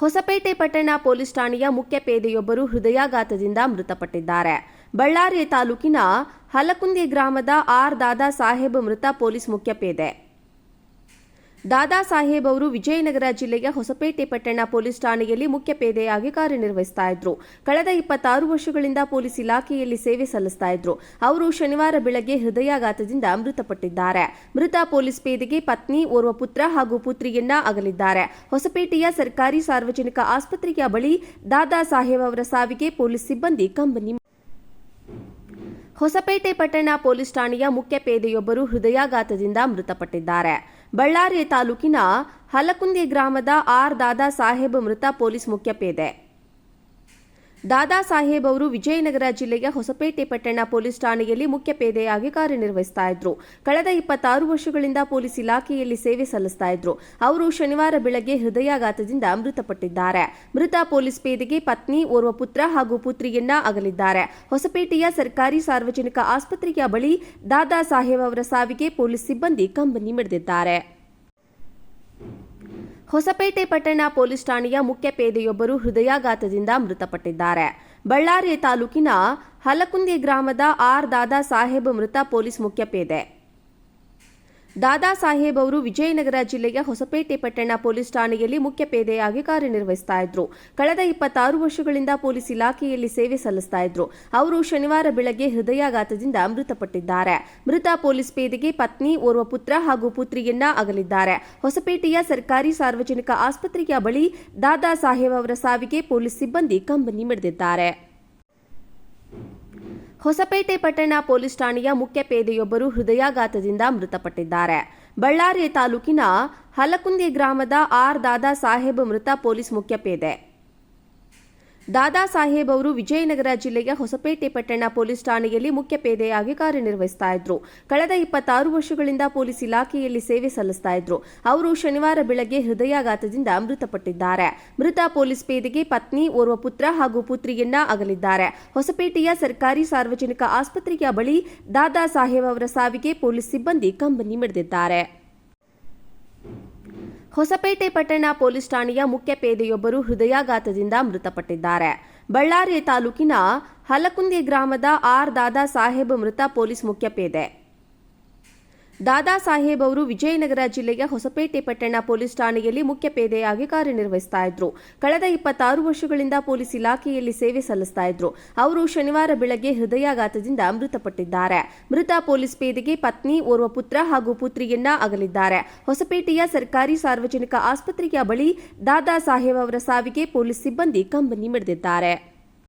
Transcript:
ಹೊಸಪೇಟೆ ಪಟ್ಟಣ ಪೊಲೀಸ್ ಠಾಣೆಯ ಮುಖ್ಯ ಪೇದೆಯೊಬ್ಬರು ಹೃದಯಾಘಾತದಿಂದ ಮೃತಪಟ್ಟಿದ್ದಾರೆ. ಬಳ್ಳಾರಿ ತಾಲೂಕಿನ ಹಲಕುಂದಿ ಗ್ರಾಮದ ಆರ್ ದಾದಾ ಸಾಹೇಬ್ ಮೃತ ಪೊಲೀಸ್ ಮುಖ್ಯ ಪೇದೆ. ದಾದಾ ಸಾಹೇಬ್ ಅವರು ವಿಜಯನಗರ ಜಿಲ್ಲೆಯ ಹೊಸಪೇಟೆ ಪಟ್ಟಣ ಪೊಲೀಸ್ ಠಾಣೆಯಲ್ಲಿ ಮುಖ್ಯ ಪೇದೆಯಾಗಿ ಕಾರ್ಯನಿರ್ವಹಿಸ್ತಾ ಇದ್ರು. ಕಳೆದ ಇಪ್ಪತ್ತಾರು ವರ್ಷಗಳಿಂದ ಪೊಲೀಸ್ ಇಲಾಖೆಯಲ್ಲಿ ಸೇವೆ ಸಲ್ಲಿಸ್ತಾ ಇದ್ರು. ಅವರು ಶನಿವಾರ ಬೆಳಗ್ಗೆ ಹೃದಯಾಘಾತದಿಂದ ಮೃತಪಟ್ಟಿದ್ದಾರೆ. ಮೃತ ಪೊಲೀಸ್ ಪೇದೆಗೆ ಪತ್ನಿ, ಓರ್ವ ಪುತ್ರ ಹಾಗೂ ಪುತ್ರಿಯನ್ನ ಅಗಲಿದ್ದಾರೆ. ಹೊಸಪೇಟೆಯ ಸರ್ಕಾರಿ ಸಾರ್ವಜನಿಕ ಆಸ್ಪತ್ರೆಯ ಬಳಿ ದಾದಾ ಸಾಹೇಬ್ ಅವರ ಸಾವಿಗೆ ಪೊಲೀಸ್ ಸಿಬ್ಬಂದಿ ಕಂಬನಿ ಹೊಸಪೇಟೆ ಪಟ್ಟಣ ಪೊಲೀಸ್ ಠಾಣೆಯ ಮುಖ್ಯ ಪೇದೆಯೊಬ್ಬರು ಹೃದಯಾಘಾತದಿಂದ ಮೃತಪಟ್ಟಿದ್ದಾರೆ. ಬಳ್ಳಾರಿ ತಾಲೂಕಿನ ಹಲಕುಂದಿ ಗ್ರಾಮದ ಆರ್ ದಾದಾ ಸಾಹೇಬ್ ಮೃತ ಪೊಲೀಸ್ ಮುಖ್ಯ ಪೇದೆ ದಾದಾ ಸಾಹೇಬ್ ಅವರು ವಿಜಯನಗರ ಜಿಲ್ಲೆಯ ಹೊಸಪೇಟೆ ಪಟ್ಟಣ ಪೊಲೀಸ್ ಠಾಣೆಯಲ್ಲಿ ಮುಖ್ಯ ಪೇದೆಯಾಗಿ ಕಾರ್ಯನಿರ್ವಹಿಸ್ತಾ ಇದ್ರು. ಕಳೆದ ಇಪ್ಪತ್ತಾರು ವರ್ಷಗಳಿಂದ ಪೊಲೀಸ್ ಇಲಾಖೆಯಲ್ಲಿ ಸೇವೆ ಸಲ್ಲಿಸ್ತಾ ಇದ್ರು. ಅವರು ಶನಿವಾರ ಬೆಳಗ್ಗೆ ಹೃದಯಾಘಾತದಿಂದ ಮೃತಪಟ್ಟಿದ್ದಾರೆ. ಮೃತ ಪೊಲೀಸ್ ಪೇದೆಗೆ ಪತ್ನಿ, ಓರ್ವ ಪುತ್ರ ಹಾಗೂ ಪುತ್ರಿಯನ್ನ ಅಗಲಿದ್ದಾರೆ. ಹೊಸಪೇಟೆಯ ಸರ್ಕಾರಿ ಸಾರ್ವಜನಿಕ ಆಸ್ಪತ್ರೆಯ ಬಳಿ ದಾದಾ ಸಾಹೇಬ್ ಅವರ ಸಾವಿಗೆ ಪೊಲೀಸ್ ಸಿಬ್ಬಂದಿ ಕಂಬನಿ ಮಿಡಿದಿದ್ದಾರೆ. ಹೊಸಪೇಟೆ ಪಟ್ಟಣ ಪೊಲೀಸ್ ಠಾಣೆಯ ಮುಖ್ಯ ಪೇದೆಯೊಬ್ಬರು ಹೃದಯಾಘಾತದಿಂದ ಮೃತಪಟ್ಟಿದ್ದಾರೆ. ಬಳ್ಳಾರಿ ತಾಲೂಕಿನ ಹಲಕುಂದಿ ಗ್ರಾಮದ ಆರ್ ದಾದಾ ಸಾಹೇಬ್ ಮೃತ ಪೊಲೀಸ್ ಮುಖ್ಯ ಪೇದೆ. ದಾದಾ ಸಾಹೇಬ್ ಅವರು ವಿಜಯನಗರ ಜಿಲ್ಲೆಯ ಹೊಸಪೇಟೆ ಪಟ್ಟಣ ಪೊಲೀಸ್ ಠಾಣೆಯಲ್ಲಿ ಮುಖ್ಯ ಪೇದೆಯಾಗಿ ಕಾರ್ಯನಿರ್ವಹಿಸ್ತಾ ಇದ್ರು. ಕಳೆದ ಇಪ್ಪತ್ತಾರು ವರ್ಷಗಳಿಂದ ಪೊಲೀಸ್ ಇಲಾಖೆಯಲ್ಲಿ ಸೇವೆ ಸಲ್ಲಿಸ್ತಾ ಇದ್ರು. ಅವರು ಶನಿವಾರ ಬೆಳಗ್ಗೆ ಹೃದಯಾಘಾತದಿಂದ ಮೃತಪಟ್ಟಿದ್ದಾರೆ. ಮೃತ ಪೊಲೀಸ್ ಪೇದೆಗೆ ಪತ್ನಿ, ಓರ್ವ ಪುತ್ರ ಹಾಗೂ ಪುತ್ರಿಯನ್ನ ಅಗಲಿದ್ದಾರೆ. ಹೊಸಪೇಟೆಯ ಸರ್ಕಾರಿ ಸಾರ್ವಜನಿಕ ಆಸ್ಪತ್ರೆಯ ಬಳಿ ದಾದಾ ಸಾಹೇಬ್ ಅವರ ಸಾವಿಗೆ ಪೊಲೀಸ್ ಸಿಬ್ಬಂದಿ ಕಂಬನಿ ಮಿಡಿದಿದ್ದಾರೆ. ಹೊಸಪೇಟೆ ಪಟ್ಟಣ ಪೊಲೀಸ್ ಠಾಣೆಯ ಮುಖ್ಯ ಪೇದೆಯೊಬ್ಬರು ಹೃದಯಾಘಾತದಿಂದ ಮೃತಪಟ್ಟಿದ್ದಾರೆ. ಬಳ್ಳಾರಿ ತಾಲೂಕಿನ ಹಲಕುಂದಿ ಗ್ರಾಮದ ಆರ್ ದಾದಾ ಸಾಹೇಬ್ ಮೃತ ಪೊಲೀಸ್ ಮುಖ್ಯ ಪೇದೆ. ದಾದಾ ಸಾಹೇಬ್ ಅವರು ವಿಜಯನಗರ ಜಿಲ್ಲೆಯ ಹೊಸಪೇಟೆ ಪಟ್ಟಣ ಪೊಲೀಸ್ ಠಾಣೆಯಲ್ಲಿ ಮುಖ್ಯ ಪೇದೆಯಾಗಿ ಕಾರ್ಯನಿರ್ವಹಿಸ್ತಾ ಇದ್ರು. ಕಳೆದ ಇಪ್ಪತ್ತಾರು ವರ್ಷಗಳಿಂದ ಪೊಲೀಸ್ ಇಲಾಖೆಯಲ್ಲಿ ಸೇವೆ ಸಲ್ಲಿಸ್ತಾ ಇದ್ರು. ಅವರು ಶನಿವಾರ ಬೆಳಗ್ಗೆ ಹೃದಯಾಘಾತದಿಂದ ಮೃತಪಟ್ಟಿದ್ದಾರೆ. ಮೃತ ಪೊಲೀಸ್ ಪೇದೆಗೆ ಪತ್ನಿ, ಓರ್ವ ಪುತ್ರ ಹಾಗೂ ಪುತ್ರಿಯನ್ನ ಅಗಲಿದ್ದಾರೆ. ಹೊಸಪೇಟೆಯ ಸರ್ಕಾರಿ ಸಾರ್ವಜನಿಕ ಆಸ್ಪತ್ರೆಯ ಬಳಿ ದಾದಾ ಸಾಹೇಬ್ ಅವರ ಸಾವಿಗೆ ಪೊಲೀಸ್ ಸಿಬ್ಬಂದಿ ಕಂಬನಿ ಮಿಡಿದಿದ್ದಾರೆ. ಹೊಸಪೇಟೆ ಪಟ್ಟಣ ಪೊಲೀಸ್ ಠಾಣೆಯ ಮುಖ್ಯ ಪೇದೆಯೊಬ್ಬರು ಹೃದಯಾಘಾತದಿಂದ ಮೃತಪಟ್ಟಿದ್ದಾರೆ. ಬಳ್ಳಾರಿ ತಾಲೂಕಿನ ಹಲಕುಂದಿ ಗ್ರಾಮದ ಆರ್ ದಾದಾ ಸಾಹೇಬ್ ಮೃತ ಪೊಲೀಸ್ ಮುಖ್ಯ ಪೇದೆ. ದಾದಾ ಸಾಹೇಬ್ ಅವರು ವಿಜಯನಗರ ಜಿಲ್ಲೆಯ ಹೊಸಪೇಟೆ ಪಟ್ಟಣ ಪೊಲೀಸ್ ಠಾಣೆಯಲ್ಲಿ ಮುಖ್ಯ ಪೇದೆಯಾಗಿ ಕಾರ್ಯನಿರ್ವಹಿಸ್ತಾ ಇದ್ರು. ಕಳೆದ ಇಪ್ಪತ್ತಾರು ವರ್ಷಗಳಿಂದ ಪೊಲೀಸ್ ಇಲಾಖೆಯಲ್ಲಿ ಸೇವೆ ಸಲ್ಲಿಸ್ತಾ ಇದ್ರು. ಅವರು ಶನಿವಾರ ಬೆಳಗ್ಗೆ ಹೃದಯಾಘಾತದಿಂದ ಮೃತಪಟ್ಟಿದ್ದಾರೆ. ಮೃತ ಪೊಲೀಸ್ ಪೇದೆಗೆ ಪತ್ನಿ, ಓರ್ವ ಪುತ್ರ ಹಾಗೂ ಪುತ್ರಿಯನ್ನ ಅಗಲಿದ್ದಾರೆ. ಹೊಸಪೇಟೆಯ ಸರ್ಕಾರಿ ಸಾರ್ವಜನಿಕ ಆಸ್ಪತ್ರೆಯ ಬಳಿ ದಾದಾ ಸಾಹೇಬ್ ಅವರ ಸಾವಿಗೆ ಪೊಲೀಸ್ ಸಿಬ್ಬಂದಿ ಕಂಬನಿ ಮಿಡಿದಿದ್ದಾರೆ.